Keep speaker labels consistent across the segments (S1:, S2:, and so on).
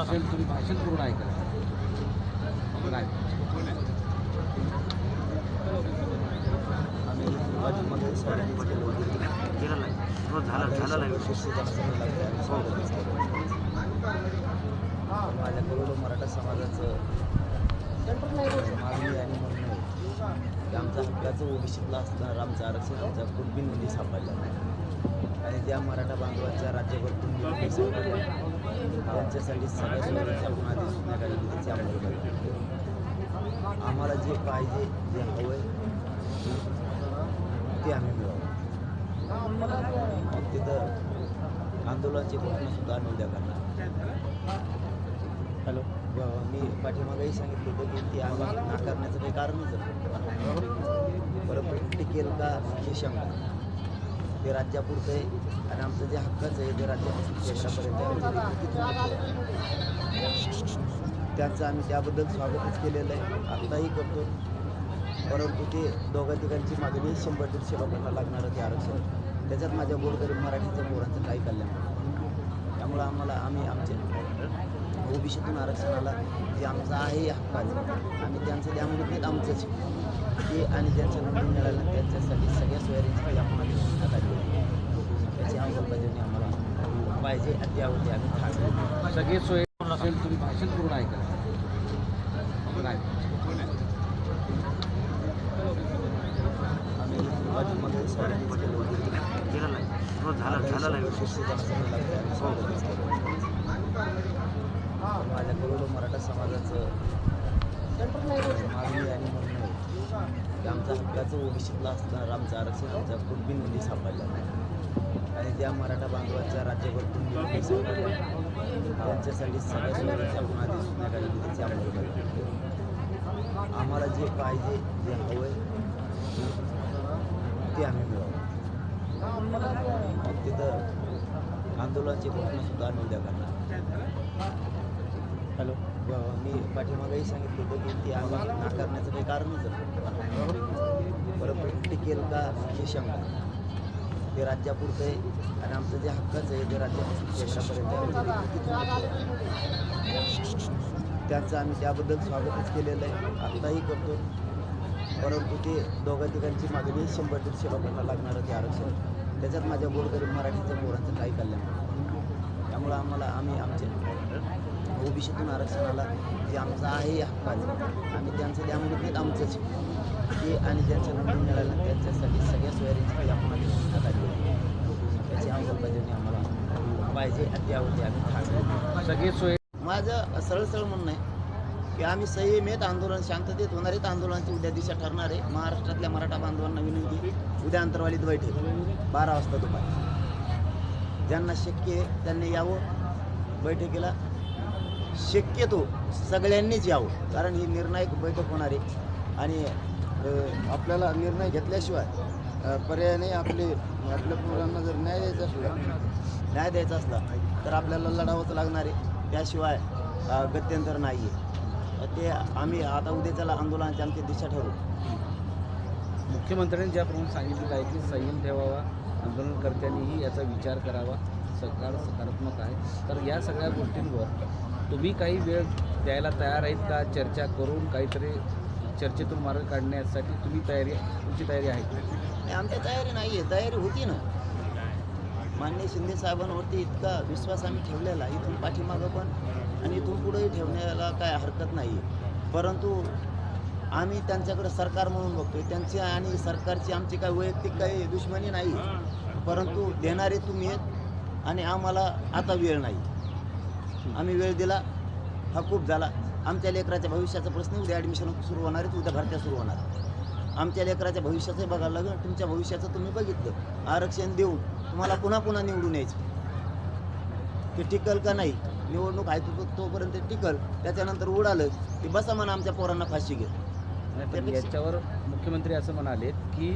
S1: असेल तुम्ही भाषण पूर्ण ऐका.
S2: माझ्या करोडो मराठा समाजाचं मागणी आणि म्हणणं आहे की आमच्या हक्काचं ओबीसीतला असणार आमचं आरक्षण आमच्या कुटुंबीमध्ये सापडलं. नाही आणि ज्या मराठा बांधवांच्या राज्यभर कुटुंबी सापडल्या त्यांच्यासाठी सगळ्या सोयीची त्याची अंमलबजावणी आम्हाला जे पाहिजे जे हवं आहे ते आम्ही मिळवू. मग तिथं आंदोलनाची घोषणासुद्धा आम्ही उद्या करणार.
S1: हॅलो.
S2: मी पाठीमागेही सांगितलं होतं की ती आम्ही नाकारण्याचं काही कारणच नाही. परंतु टिकेल का ही शंका. ते राज्यापुरतं आहे आणि आमचं जे हक्काचं आहे ते राज्यापासून केंद्रापर्यंत त्यांचं आम्ही त्याबद्दल स्वागतच केलेलं आहे. आत्ताही करतो. परंतु ते दोघा तिघांची मागणी शंभर दीडशे लोकांना लागणारं ते आरक्षण. त्याच्यात माझ्या गोरगरीब मराठीचं पोरांचं काही कल्याण त्यामुळं आम्हाला आम्ही आमचे ओबीसीतून आरक्षणाला जे आमचं आहे हक्काचं आम्ही त्यांचं द्या म्हणत नाहीत आमचंच ते आणि ज्यांच्या नोंदणी मिळालं त्यांच्यासाठी सगळ्या सोयरींची काही आपण काढली. त्याची अंमलबजावणी आम्हाला पाहिजे आणि त्यावरती आम्ही ठाकरे
S1: सगळे सोय असेल तुम्ही भाषण पूर्ण ऐका. हो झाला झाला नाही
S2: माझ्या करोडो मराठा समाजाचं मागणी आणि म्हणणं आहे की आमचा हक्काचं ओबीसीतला असणार आमचं आरक्षण आमच्या कुटुंबीमध्ये सापडलं नाही. आणि त्या मराठा बांधवांच्या राज्यभर सापडल्या त्यांच्यासाठी सगळ्यात सोयीची आधी त्याची अंमलबजावणी आम्हाला जे पाहिजे जे हवं आहे ते आम्ही मिळवू. मग तिथं आंदोलनाची घोषणासुद्धा आम्ही उद्या करणार.
S1: हॅलो.
S2: मी पाठीमागेही सांगितलं होतं की ती आम्ही नाकारण्याचं काही कारणच बरोबर परंतु टिकेल का ही शंका. ते राज्यापुरतं आहे आणि आमचं जे हक्काचं आहे ते राज्यापासून केंद्रापर्यंत त्यांचं आम्ही त्याबद्दल स्वागतच केलेलं आहे. आत्ताही करतो. परंतु ते दोघा तिघांची मागणी शंभर दीडशे लोकांना लागणारं ते आरक्षण. त्याच्यात माझ्या गोरगरीब मराठीच्या पोरांचं काही कल्याण त्यामुळं आम्हाला आम्ही आमचे ओबीसीतून आरक्षणाला जे आमचं आहे हक्काचं आम्ही त्यांचं म्हणत नाहीत आमचंच ते आणि ज्यांच्या नोंदणी मिळालं त्यांच्यासाठी सगळ्या सोयरींची काही आपण. त्याची अंमलबजावणी आम्हाला पाहिजे आणि त्यावरती आम्ही
S1: सगळे सोय
S2: माझं सरळ सरळ म्हणणं आहे की आम्ही संयमेत आंदोलन शांततेत होणारेच आंदोलनाची उद्या दिशा ठरणार आहे. महाराष्ट्रातल्या मराठा बांधवांना विनंती उद्या अंतरवालीत बैठक बारा वाजता दुपारी. ज्यांना शक्य आहे त्यांनी यावं बैठकीला शक्यतो सगळ्यांनीच यावं कारण ही निर्णायक बैठक होणार आहे. आणि आपल्याला निर्णय घेतल्याशिवाय पर्यायाने आपले आपल्या मुलांना जर न्याय द्यायचा असला न्याय द्यायचा असला तर आपल्याला लढावंच लागणार आहे. त्याशिवाय गत्यंतर नाही आहे ते आम्ही आता उद्याच्याला आंदोलनाची आमची दिशा ठरवू.
S1: मुख्यमंत्र्यांनी ज्याप्रमाणे सांगितलेलं आहे की संयम ठेवावा आंदोलनकर्त्यांनीही याचा विचार करावा. सरकार सकारात्मक आहे. तर या सगळ्या गोष्टींवर तुम्ही काही वेळ द्यायला तयार आहेत का? चर्चा करून काहीतरी चर्चेतून मार्ग काढण्यासाठी तुम्ही तयारी तुमची तयारी आहे
S2: आणि आमची तयारी नाही आहे तयारी होती ना. मान्य शिंदे साहेबांवरती इतका विश्वास आम्ही ठेवलेला. इथून पाठीमागं पण आणि इथून पुढेही ठेवण्याला काय हरकत नाही आहे परंतु आम्ही त्यांच्याकडे सरकार म्हणून बघतोय. त्यांची आणि सरकारची आमची काय वैयक्तिक काही दुश्मनी नाही परंतु देणारे तुम्ही आहेत आणि आम्हाला आता वेळ नाही. आम्ही वेळ दिला. हा खूप झाला. आमच्या लेकराच्या भविष्याचा प्रश्न उद्या ॲडमिशन सुरू होणार आहे उद्या भरत्या सुरू होणार. आमच्या लेकराच्या भविष्याचं बघायला लागेल. तुमच्या भविष्याचं तुम्ही बघितलं. आरक्षण देऊन तुम्हाला पुन्हा पुन्हा निवडून यायचं. ते टिकल का नाही? निवडणूक आहे तो तोपर्यंत टिकल. त्याच्यानंतर उडालं. की बसा म्हणा आमच्या पोरांना फाशी घेत
S1: याच्यावर मुख्यमंत्री असं म्हणाले की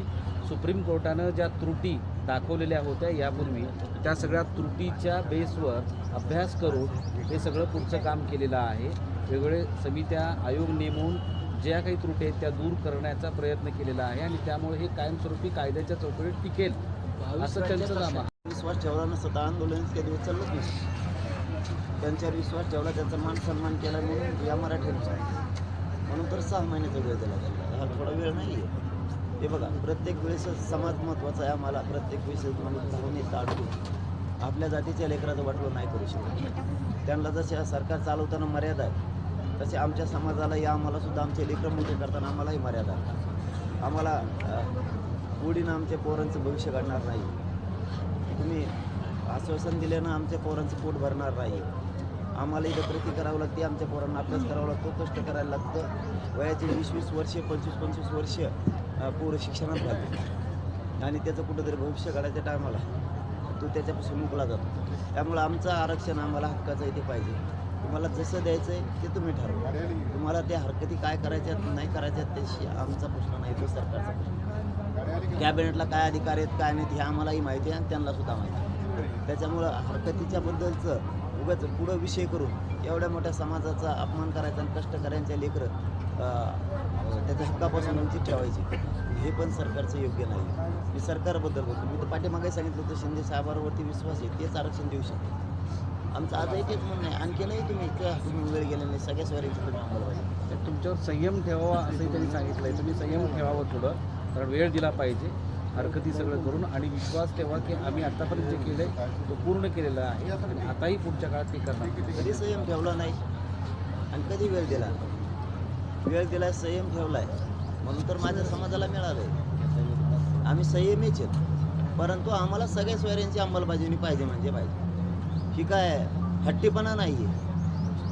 S1: सुप्रीम कोर्टानं ज्या त्रुटी दाखवलेल्या होत्या यापूर्वी त्या सगळ्या त्रुटीच्या बेसवर अभ्यास करून हे सगळं पुढचं काम केलेलं आहे. वेगवेगळे समित्या आयोग नेमून ज्या काही त्रुटी आहेत त्या दूर करण्याचा प्रयत्न केलेला आहे आणि त्यामुळे हे कायमस्वरूपी कायद्याच्या चौकटीत टिकेल असं त्यांचं नाम आहे.
S2: विश्वास ठेवला तर आंदोलन इतके दिवस चाललंच नाही. त्यांच्यावर विश्वास ठेवला त्यांचा मान सन्मान केला म्हणून या मराठ्यांचा म्हणून तर सहा महिन्याचा वेळ दिला त्यांना हा थोडा वेळ नाही आहे हे बघा प्रत्येक वेळेस समाज महत्त्वाचा आहे आम्हाला. प्रत्येक वेळेस माणूस धावून अडकून आपल्या जातीच्या लेकराचं वाटलं नाही करू शकत. त्यांना जसे सरकार चालवताना मर्यादा आहे तसे आमच्या समाजाला या आम्हाला सुद्धा आमचे लेकरं मोठे करताना आम्हालाही मर्यादा आहे. आम्हाला पुढीनं आमच्या पोरांचं भविष्य घडणार नाही. तुम्ही आश्वासन दिल्यानं आमच्या पोरांचं पोट भरणार नाही. आम्हाला इथं कृती करावं लागते आमच्या पोरांना अभ्यास करावा लागतो कष्ट करायला लागतं. वयाचे वीस वीस वर्षे पंचवीस पंचवीस वर्ष पोरं शिक्षणात घालते आणि त्याचं कुठंतरी भविष्य काढायच्या टायमाला तो त्याच्यापासून मुकला जातो. त्यामुळं आमचं आरक्षण आम्हाला हक्काचं इथे पाहिजे. तुम्हाला जसं द्यायचं आहे ते तुम्ही ठरवा. तुम्हाला त्या हरकती काय करायच्या नाही करायच्यात त्याशी आमचा प्रश्न नाही तो सरकारचा प्रश्न कॅबिनेटला काय अधिकार आहेत काय नाहीत हे आम्हालाही माहिती आहे आणि त्यांनासुद्धा माहिती आहे. त्याच्यामुळं हरकतीच्याबद्दलचं उगाच पुढं विषय करून एवढ्या मोठ्या समाजाचा अपमान करायचा आणि कष्टकऱ्यांच्या लेकरं त्याच्या हक्कापासून वंचित ठेवायची हे पण सरकारचं योग्य नाही. मी सरकारबद्दल बोलतो. मी तर पाठीमागे सांगितलं होतं शिंदे साहेबांवरती विश्वास आहे तेच आरक्षण देऊ शकते आमचं आजही तेच म्हणणं आहे. आणखीनही तुम्ही इतक्या तुम्ही वेळ गेले नाही सगळ्या स्वारीची तुम्ही अंमलबजावणी
S1: तर तुमच्यावर संयम ठेवावा असंही त्यांनी सांगितलं आहे तुम्ही संयम ठेवावं थोडं. कारण वेळ दिला पाहिजे. हरकती सगळं करून आणि विश्वास ठेवा की आम्ही आतापर्यंत जे केलं आहे तो पूर्ण केलेला आहे. आणि आताही पुढच्या काळात ते करणार.
S2: कधी संयम ठेवला नाही? आणि कधी वेळ दिला? वेळ दिला संयम ठेवला आहे म्हणून तर माझ्या समाजाला मिळालं आहे आम्ही संयमीच आहेत. परंतु आम्हाला सगळ्या सोयऱ्यांची अंमलबजावणी पाहिजे म्हणजे पाहिजे. ही काय हट्टीपणा नाही आहे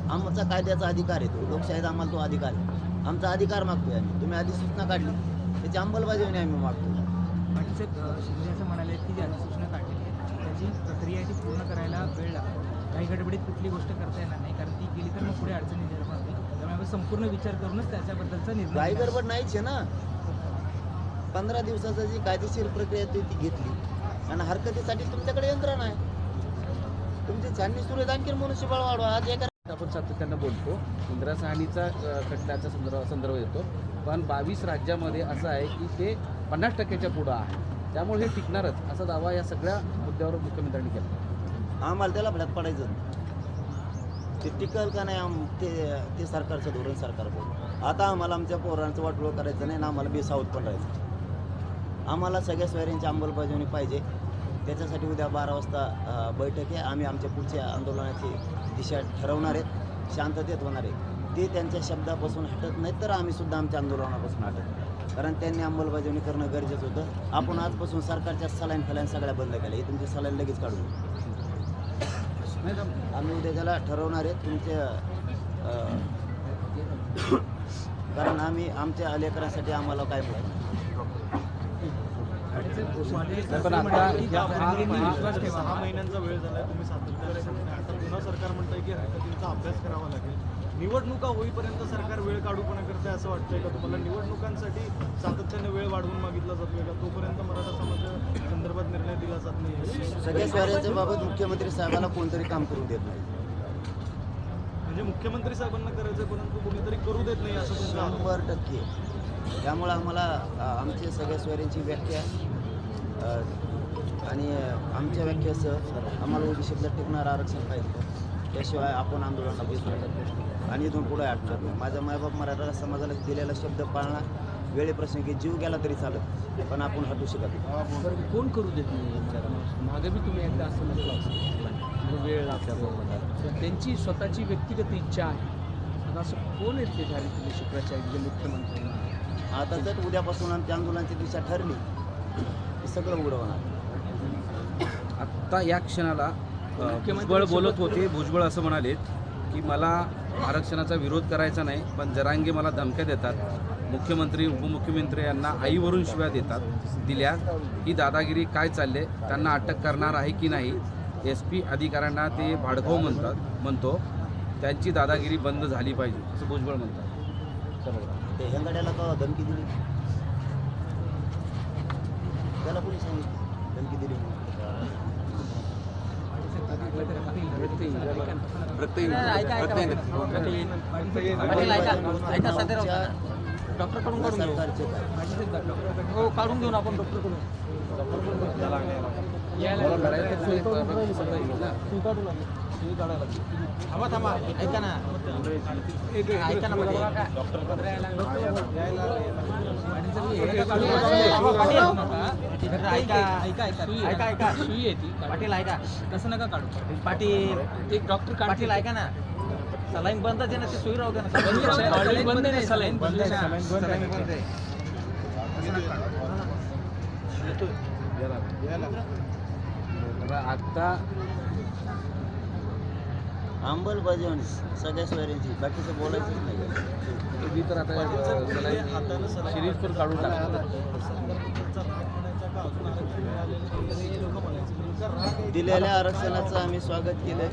S2: आमचा कायद्याचा अधिकार आहे तो. लोकशाहीत आम्हाला तो अधिकार आहे. आमचा अधिकार मागतोय आम्ही. तुम्ही अधिसूचना काढली. त्याची अंमलबजावणी आम्ही मागतो
S3: साहेब शिंदे असं म्हणाले की जी अधिसूचना काढलेली आहे त्याची प्रक्रिया आहे ती पूर्ण करायला वेळ लागतो. काही गडबडीत कुठली गोष्ट करता येणार नाही कारण ती केली तर मग पुढे अडचणी निर्माण होईल त्यामुळे आम्ही संपूर्ण विचार करूनच त्याच्याबद्दलचा निर्णय
S2: काही. गडबड नाहीच आहे ना. पंधरा दिवसाचा जी कायदेशीर प्रक्रिया ती ती घेतली. आणि हरकतीसाठी तुमच्याकडे यंत्रणा आहे. तुमची छाननी सुरू आहे आणखी मनुष्यबळ वाढवा आज एका
S1: आपण सातत्यानं बोलतो. इंदिरा सहानीचा खटल्याचा संदर्भ संदर्भ येतो पण बावीस राज्यामध्ये असं आहे की ते पन्नास टक्क्याच्या पुढं आहे. त्यामुळे हे टिकणारच असा दावा या सगळ्या मुद्द्यावर मुख्यमंत्र्यांनी केला.
S2: आम्हाला त्याला भड्यात पडायचं ते टिकल का नाही आम ते ते सरकारचं धोरण सरकार बोल आता आम्हाला आमच्या पोरांचं वाटोळ करायचं नाही ना आम्हाला बेसावत पण राहायचं आम्हाला सगळ्या सोयऱ्यांची अंमलबजावणी पाहिजे. त्याच्यासाठी उद्या बारा वाजता बैठक आहे. आम्ही आमच्या पुढच्या आंदोलनाची दिशा ठरवणार आहेत. शांततेत होणार आहे ते त्यांच्या शब्दापासून हटत नाहीत तर आम्हीसुद्धा आमच्या आंदोलनापासून हटत नाही. कारण त्यांनी अंमलबजावणी करणं गरजेचं होतं. आपण आजपासून सरकारच्या सलाईन फलाईन सगळ्या बंद केल्या. ही तुमची सलाईन लगेच
S1: तर
S2: आम्ही उद्या त्याला ठरवणार आहे तुमच्या कारण आम्ही आमच्या लेकरांसाठी आम्हाला काय
S1: नाही, पण आता.
S4: सहा महिन्यांचा वेळ झालाय तुम्ही सातत्याने आता पुन्हा सरकार म्हणतंय की हरकतींचा अभ्यास करावा लागेल. निवडणुका होईपर्यंत सरकार वेळ काढूपणा करते असं वाटतंय का तुम्हाला? निवडणुकांसाठी सातत्याने वेळ वाढवून मागितला जातोय का? तोपर्यंत मराठा समाजा संदर्भात निर्णय दिला जात नाही.
S2: सगळ्या स्वाऱ्यांच्या बाबत मुख्यमंत्री साहेबाला कोणतरी काम करू देत नाही.
S4: म्हणजे मुख्यमंत्री साहेबांना करायचं परंतु कोणीतरी करू देत नाही असं.
S2: शंभर टक्के. त्यामुळं आम्हाला अं, आमच्या सगळ्या स्वाऱ्यांची व्याख्या आणि आमच्या व्याख्यासह आम्हाला ओबीसीतलं टिकणारं आरक्षण पाहिजे. त्याशिवाय आपण आंदोलनाला बसणार आणि इथून पुढे हटणार नाही. माझा मायबाप मराठा समाजाला दिलेला शब्द पाळणार वेळेप्रसंगी जीव गेला तरी चालत पण आपण हटू शकत
S5: कोण करू देत नाही मागे बी तुम्ही एकदा असं म्हटलं असं वेळ लागल्याबरोबर त्यांची स्वतःची व्यक्तिगत इच्छा आहे. आता असं कोण आहेत ते झाले शुक्राचार्य जे मुख्यमंत्री
S2: आता जर उद्यापासून आमच्या आंदोलनाची दिशा ठरली की सगळं उघडं होणार.
S1: आत्ता या क्षणाला भुजबळ बोलत होते. भुजबळ असं म्हणालेत. की मला आरक्षणाचा विरोध करायचा नाही पण जरांगे मला धमक्या देतात. मुख्यमंत्री उपमुख्यमंत्री यांना आईवरून शिव्या देतात दिल्या ही दादागिरी काय चालले त्यांना अटक करणार आहे की नाही. एस पी अधिकाऱ्यांना ते भाडगाव म्हणतात म्हणतो त्यांची दादागिरी बंद झाली पाहिजे असं भुजबळ म्हणतात.
S2: का धमकी दिली? त्याला कोणी सांगितलं? धमकी दिली आमच्या
S3: डॉक्टरकडून काढून हो काढून घेऊ ना आपण डॉक्टरकडून.
S1: मला
S2: थांबा थांबा ऐका ना ऐका ना मध्ये. ऐका
S3: ऐका ऐका
S2: ऐका
S5: सुई आहे ती
S2: पाटील ऐका
S3: तसं नका काढू
S2: पाटील
S5: एक डॉक्टर
S2: पाटील ऐका ना सलाईन बंद आहे ना ते सुई राहू द्या ना
S5: ऑलरेडी बंद नाही सलाईन
S3: बंद आहे,
S2: सलाईन बंद आहे.
S1: तर आता
S2: अंमलबजावणी सगळ्या सोयऱ्यांची बाकीचं बोलायचंच नाही.
S1: मी तर आता सिरीज पण काढून टाकतो.
S2: दिलेल्या आरक्षणाचं आम्ही स्वागत केलं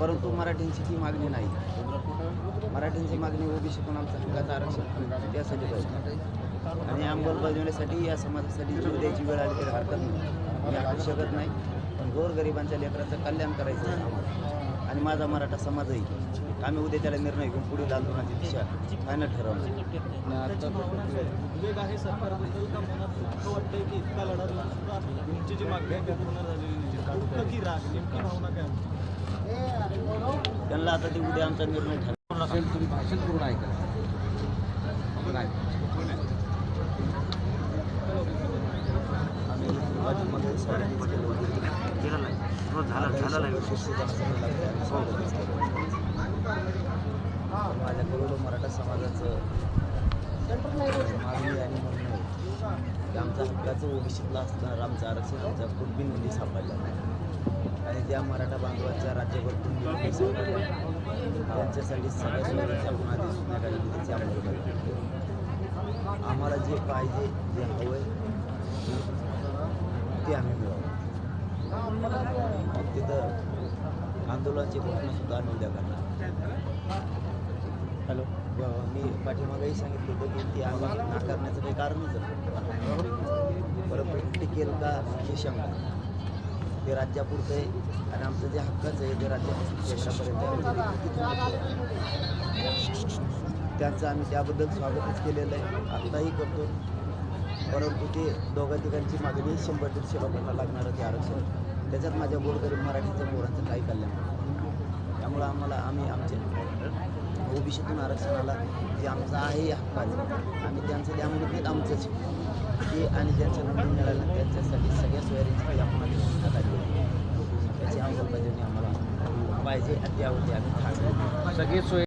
S2: परंतु मराठ्यांची ती मागणी नाही. मराठ्यांची मागणी ओबीसीतून आमचं हक्काचं आरक्षण त्यासाठी पाहिजे. आणि अंमलबजावणीसाठी या समाजासाठी जीव द्यायची वेळ आली तरी हरकत नाही. मी शकत नाही. पण गोरगरिबांच्या लेकराचं कल्याण करायचं आहे आम्हाला. आणि माझा मराठा समाजही. आम्ही उद्या त्याला निर्णय घेऊन पुढील आंदोलनाची दिशा फायनल
S4: काय
S2: त्यांना आता ते उद्या आमचा निर्णय ठरवणार
S1: असेल तुम्ही भाषण पूर्ण ऐका.
S2: हो झालं झालं नाही. हो. हो, माझ्या करोडो मराठा समाजाचं मागणी आणि म्हणणं आहे की आमचा हक्काचं ओबीसीतला असणारं आमचं आरक्षण आमच्या कुटुंबी सापडलं नाही. आणि त्या मराठा बांधवांच्या राज्यभर कुटुंबी सापडल्या त्यांच्यासाठी सगळ्या सोयीच्या गुन्हा सुटण्यासाठी त्याची आम्हाला जे पाहिजे जे हवं आहे ते आम्ही मिळवू मग तिथं आंदोलनाची घोषणा सुद्धा आम्ही उद्या करणार हॅलो मी पाठीमागेही सांगितलं होतं की ती आम्ही नाकारण्याचं काही कारणच नाही. परंतु टिकेल का ही शंका ते राज्यापुरतं आहे आणि आमचं जे हक्काचं आहे ते राज्यापासून त्यांचं आम्ही त्याबद्दल स्वागतच केलेलं आहे. आत्ताही करतो. परंतु ते दोघा तिघांची मागणी शंभर दीडशे लोकांना लागणारं ते आरक्षण. त्याच्यात माझ्या गोरगरीब मराठीचं पोरांचं काही कल्याण त्यामुळं आम्हाला आम्ही आमचे ओबीसीतून आरक्षणाला जे आमचं आहे हक्काचं आम्ही त्यांचं त्यामुळे म्हणत आमचंच ते आणि त्यांच्या नोंदणी मिळाल्या त्यांच्यासाठी सगळ्या सोयरींची आपण घोषणा काढली त्याची अंमलबजावणी आम्हाला पाहिजे आणि त्यावरती आम्ही
S1: सगळे सोय